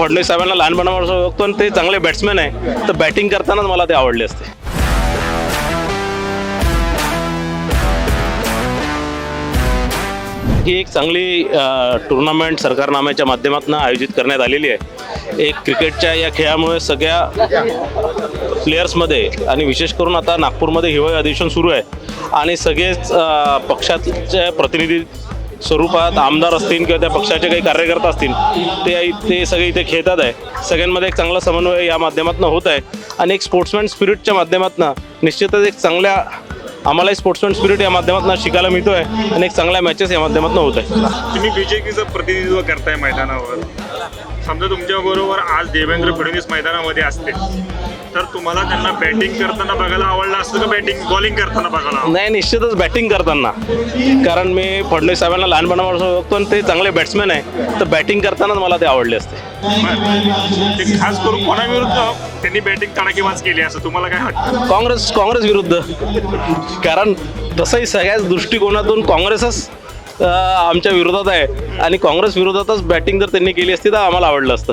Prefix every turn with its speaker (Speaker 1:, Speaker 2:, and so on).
Speaker 1: फडणवीस साहेबांना लहानपणापासून ओळखतो आणि ते चांगले बॅट्समॅन आहे. तर बॅटिंग करतानाच मला ते आवडले असते. ही एक चांगली टुर्नामेंट सरकारनाम्याच्या माध्यमातून आयोजित करण्यात आलेली आहे. एक क्रिकेटच्या या खेळामुळे सगळ्या प्लेयर्समध्ये आणि विशेष करून आता नागपूरमध्ये हिवाळी अधिवेशन सुरू आहे. आणि सगळेच पक्षाचे प्रतिनिधी स्वरूपात आमदार असतील किंवा त्या पक्षाचे काही कार्यकर्ता असतील ते ते सगळे इथे खेळतात आहे. सगळ्यांमध्ये एक चांगला समन्वय या माध्यमातून होत आहे. आणि एक स्पोर्ट्समॅन स्पिरिटच्या माध्यमातून निश्चितच एक चांगल्या आम्हाला स्पोर्ट्समॅन स्पिरिट या माध्यमातून शिकायला मिळतो आहे आणि एक चांगल्या मॅचेस या माध्यमातून होत आहे.
Speaker 2: तुम्ही बीजेपीचं प्रतिनिधित्व करताय मैदानावर. समजा तुमच्या बरोबर आज देवेंद्र फडणवीस मैदानामध्ये असते तर तुम्हाला त्यांना बॅटिंग करताना बघायला आवडलं असतं का बॅटिंग बॉलिंग करताना बघायला आवडलं?
Speaker 1: नाही निश्चितच बॅटिंग करताना. कारण मी फडणवीस साहेबांना लहानपणापासून ओळखतो आणि ते चांगले बॅट्समॅन आहे तर बॅटिंग करतानाच मला ते आवडले असते.
Speaker 2: बरं. ते खास करून कोणाविरुद्ध त्यांनी बॅटिंग तडाखेबाज केली असं तुम्हाला काय वाटतं?
Speaker 1: काँग्रेस काँग्रेस विरुद्ध. कारण तसंही सगळ्याच दृष्टिकोनातून काँग्रेसच अं, आमच्या विरोधात आहे. आणि काँग्रेस विरोधातच बॅटिंग जर त्यांनी केली असती तर आम्हाला आवडलं असतं.